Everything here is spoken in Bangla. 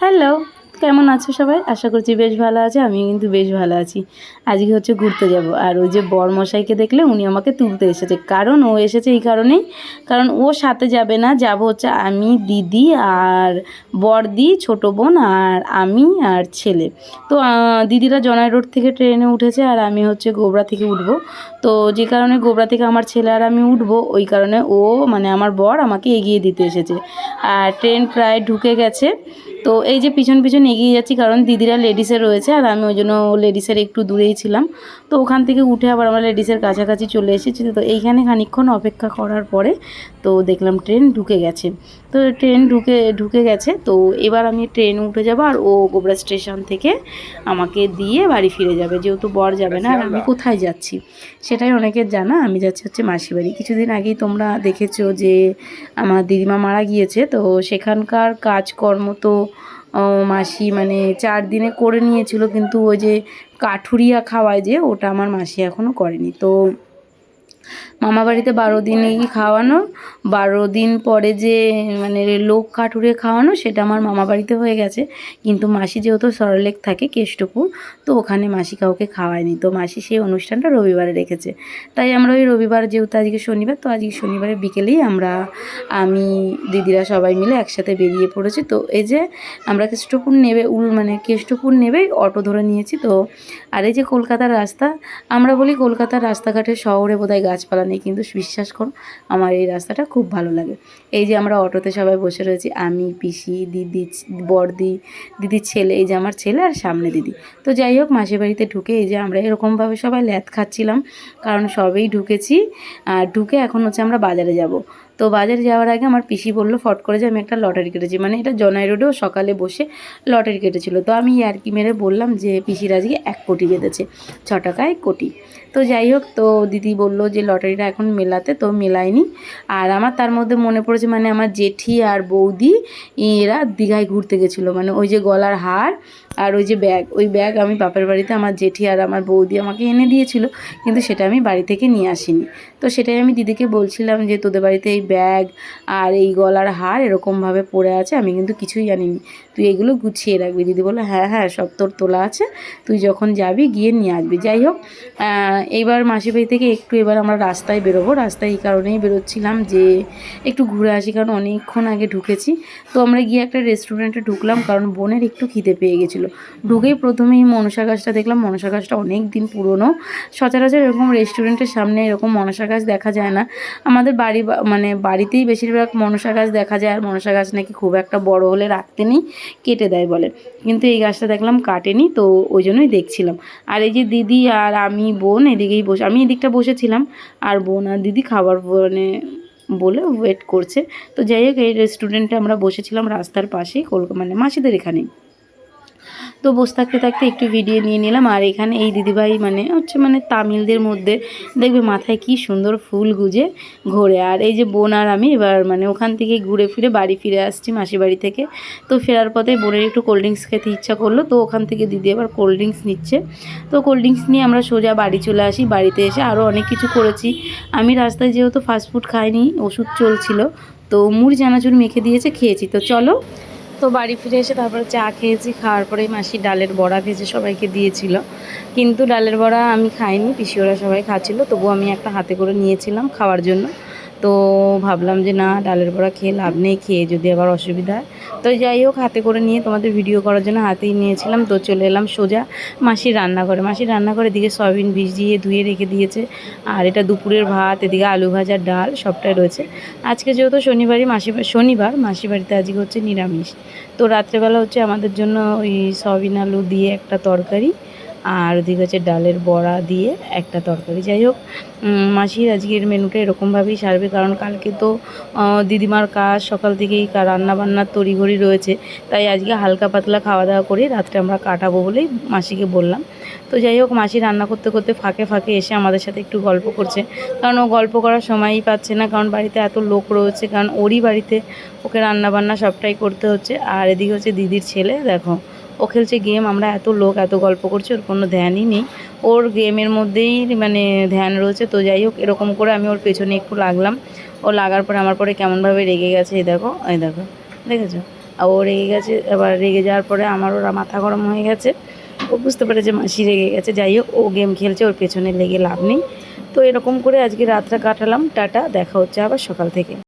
হ্যালো, কেমন আছো সবাই? আশা করছি বেশ ভালো আছে আমি কিন্তু বেশ ভালো আছি। আজকে হচ্ছে ঘুরতে যাব, আর ওই যে বর মশাইকে দেখলে উনি আমাকে তুলতে এসেছে। কারণ ও এসেছে এই কারণেই, কারণ ও সাথে যাবে না, যাব হচ্ছে আমি, দিদি আর বড়দি ছোট বোন আর আমি আর ছেলে। তো দিদিরা জনাই রোড থেকে ট্রেনে উঠেছে আর আমি হচ্ছে গোবরা থেকে উঠবো। তো, যে কারণে গোবরা থেকে আমার ছেলে আর আমি উঠবো, ওই কারণে ও মানে আমার বর আমাকে এগিয়ে দিতে এসেছে। আর ট্রেন প্রায় ঢুকে গেছে। তো এই যে পিছন পিছন এগিয়ে যাচ্ছি, কারণ দিদিরা লেডিসে রয়েছে আর আমি ওই জন্য লেডিসের একটু দূরেই ছিলাম। তো ওখান থেকে উঠে আবার আমরা লেডিসের কাছাকাছি চলে এসেছি। তো এইখানে খানিকক্ষণ অপেক্ষা করার পরে তো দেখলাম ট্রেন ঢুকে গেছে। তো ট্রেন ঢুকে ঢুকে গেছে। তো এবার আমি ট্রেন উঠে যাব আর ও গোবরা স্টেশন থেকে আমাকে দিয়ে বাড়ি ফিরে যাবে। যেহেতু বর যাবে না, আর আমি কোথায় যাচ্ছি সেটাই অনেকের জানা। আমি যাচ্ছি হচ্ছে মাসি বাড়ি। কিছুদিন আগেই তোমরা দেখেছ যে আমার দিদিমা মারা গিয়েছে। তো সেখানকার কাজকর্ম তো মাসি মানে চার দিনে করে নিয়েছিল, কিন্তু ওই যে কাঠুরিয়া খাওয়ায় যে, ওটা আমার মাসি এখনও করেনি। তো মামা বাড়িতে বারো দিনই খাওয়ানো, বারো দিন পরে যে মানে লোক কাঠুরে খাওয়ানো, সেটা আমার মামা বাড়িতে হয়ে গেছে। কিন্তু মাসি যেহেতু সরলেক থাকে কেষ্টপুর তো ওখানে মাসি কাউকে খাওয়ায়নি। তো মাসি সেই অনুষ্ঠানটা রবিবারে রেখেছে। তাই আমরা ওই রবিবার, যেহেতু আজকে শনিবার, তো আজকে শনিবারে বিকেলেই আমরা, আমি, দিদিরা সবাই মিলে একসাথে বেরিয়ে পড়েছি। তো এই যে আমরা কেষ্টপুর নেবে, উল মানে কেষ্টপুর নেবেই অটো ধরে নিয়েছি। তো আর এই যে কলকাতার রাস্তা, আমরা বলি কলকাতার রাস্তাঘাটে শহরে বোধহয় গাছপালা নেই কিন্তু বিশ্বাস করো, আমার এই রাস্তাটা খুব ভালো লাগে। এই যে আমরা অটোতে সবাই বসে রয়েছি, আমি, পিসি, দিদি, বড়দি, দিদির ছেলে, এই যে আমার ছেলে আর সামনে দিদি। তো যাই হোক, মাসির বাড়িতে ঢুকে এই যে আমরা এরকমভাবে সবাই ল্যাদ খাচ্ছিলাম, কারণ সবেই ঢুকেছি। আর ঢুকে এখন হচ্ছে আমরা বাজারে যাব। তো বাজারে যাওয়ার আগে আমার পিসি বলল, ফট করে যে আমি একটা লটারি কেটেছি। মানে এটা জনাই রোডেও সকালে বসে লটারি কেটেছিল। তো আমি আর কি মেরে বললাম যে, পিসির আজকে এক কোটি বেঁধেছে, ছ টাকায় কোটি। তো যাই হোক, তো দিদি বলল যে লটারিটা এখন মেলাতে, তো মেলায়নি। আর আমার তার মধ্যে মনে পড়েছে মানে আমার জেঠি আর বৌদি, এরা দীঘায় ঘুরতে গেছিল। মানে ওই যে গলার হার আর ওই যে ব্যাগ, ওই ব্যাগ আমি বাপের বাড়িতে আমার জেঠি আর আমার বৌদি আমাকে এনে দিয়েছিল, কিন্তু সেটা আমি বাড়ি থেকে নিয়ে আসিনি। তো সেটাই আমি দিদিকে বলছিলাম যে তোদের বাড়িতে এই ব্যাগ আর এই গলার হার এরকমভাবে পড়ে আছে, আমি কিন্তু কিছুই জানিনি তুই এগুলো গুছিয়ে রাখবি। দিদি বলল হ্যাঁ হ্যাঁ সব তোর তোলা আছে, তুই যখন যাবি গিয়ে নিয়ে আসবি। যাই হোক এইবার মাসির বাড়ি থেকে একটু এবার আমরা রাস্তায় বেরোবো। রাস্তায় এই কারণেই বেরোচ্ছিলাম যে একটু ঘুরে আসি, কারণ অনেকক্ষণ আগে ঢুকেছি। তো আমরা গিয়ে একটা রেস্টুরেন্টে ঢুকলাম, কারণ বোনের একটু খিদে পেয়ে গেছিল। ঢুকেই প্রথমেই মনসা গাছটা দেখলাম। মনসা গাছটা অনেক দিন পুরনো। সচরাচর এরকম রেস্টুরেন্টের সামনে এরকম মনসা গাছ দেখা যায় না। আমাদের বাড়ি মানে বাড়িতেই বেশিরভাগ মনসা গাছ দেখা যায়, আর মনসা গাছ নাকি খুব একটা বড় হলে রাখতে নেই, কেটে দেয় বলে। কিন্তু এই গাছটা দেখলাম কাটেনি, তো ওই জন্যই দেখছিলাম। আর এই যে দিদি আর আমি বোন এদিকেই বসে, আমি এদিকটা বসেছিলাম আর বোন আর দিদি খাবার মানে বলে ওয়েট করছে। তো যাই হোক, এই রেস্টুরেন্টে আমরা বসেছিলাম রাস্তার পাশেই কলকাতা মানে মাসিদের এখানেই। তো বসে থাকতে থাকতে একটু ভিডিও নিয়ে নিলাম। আর এখানে এই দিদিভাই মানে হচ্ছে মানে তামিলদের মধ্যে দেখবে মাথায় কি সুন্দর ফুল গুজে ঘোরে। আর এই যে বোন আর আমি এবার মানে ওখান থেকে ঘুরে ফিরে বাড়ি ফিরে আসছি মাসি বাড়ি থেকে। তো ফেরার পথে বোনের একটু কোল্ড ড্রিঙ্কস খেতে ইচ্ছা করল। তো ওখান থেকে দিদি এবার কোল্ড ড্রিঙ্কস নিচ্ছে। তো কোল্ড ড্রিঙ্কস নিয়ে আমরা সোজা বাড়ি চলে আসি। বাড়িতে এসে আরও অনেক কিছু করেছি। আমি রাস্তায় যেহেতু ফাস্টফুড খাইনি, ওষুধ চলছিল, তো মুড়ি চানাচুর মেখে দিয়েছে, খেয়েছি। তো চলো তো বাড়ি ফিরে এসে তারপরে চা খেয়েছি, খাওয়ার পরে মাসি ডালের বড়া ভেজে সবাইকে দিয়েছিল। কিন্তু ডালের বড়া আমি খাইনি, পিসিওরা সবাই খাচ্ছিল তবু আমি একটা হাতে করে নিয়েছিলাম খাওয়ার জন্য। তো ভাবলাম যে না, ডালের বড়া খেয়ে লাভ নেই, খেয়ে যদি আবার অসুবিধা হয়। তো যাই হোক, হাতে করে নিয়ে তোমাদের ভিডিও করার জন্য হাতেই নিয়েছিলাম। তো চলে এলাম সোজা মাসির রান্নাঘরে। মাসির রান্নাঘরে দিকে সয়াবিন ভিজিয়ে ধুয়ে রেখে দিয়েছে। আর এটা দুপুরের ভাত, এদিকে আলু ভাজা, ডাল সবটাই রয়েছে। আজকে যেহেতু শনিবারই মাসি, শনিবার, মাসি বাড়িতে আজকে হচ্ছে নিরামিষ। তো রাত্রেবেলা হচ্ছে আমাদের জন্য ওই সয়াবিন আলু দিয়ে একটা তরকারি আর ওদিকে হচ্ছে ডালের বড়া দিয়ে একটা তরকারি। যাই হোক মাসির আজকের মেনুটা এরকমভাবেই সারবে, কারণ কালকে তো দিদিমার কাজ, সকাল থেকেই রান্নাবান্নার তড়িঘড়ি রয়েছে। তাই আজকে হালকা পাতলা খাওয়া দাওয়া করে রাত্রে আমরা কাটাবো বলেই মাসিকে বললাম। তো যাই হোক, মাসি রান্না করতে করতে ফাঁকে ফাঁকে এসে আমাদের সাথে একটু গল্প করছে। কারণ ও গল্প করার সময়ই পাচ্ছে না, কারণ বাড়িতে এত লোক রয়েছে, কারণ ওরই বাড়িতে ওকে রান্নাবান্না সবটাই করতে হচ্ছে। আর এদিকে হচ্ছে দিদির ছেলে, দেখো ও খেলছে গেম, আমরা এত লোক, এত গল্প করছি, ওর কোনো ধ্যানই নেই। ওর গেমের মধ্যেই মানে ধ্যান রয়েছে, তো যাই হোক, এরকম করে আমি ওর পেছনে একটু লাগলাম। ও লাগার পরে আমার পরে কেমনভাবে রেগে গেছে, এই দেখো এই দেখো, দেখেছ? আর ও রেগে গেছে, এবার রেগে যাওয়ার পরে আমার ওরা মাথা গরম হয়ে গেছে। ও বুঝতে পেরেছে মাসি রেগে গেছে, যাই হোক, ও গেম খেলছে, ওর পেছনে লেগে লাভ নেই। তো এরকম করে আজকে রাতটা কাটালাম, টাটা, দেখা হচ্ছে আবার সকাল থেকে।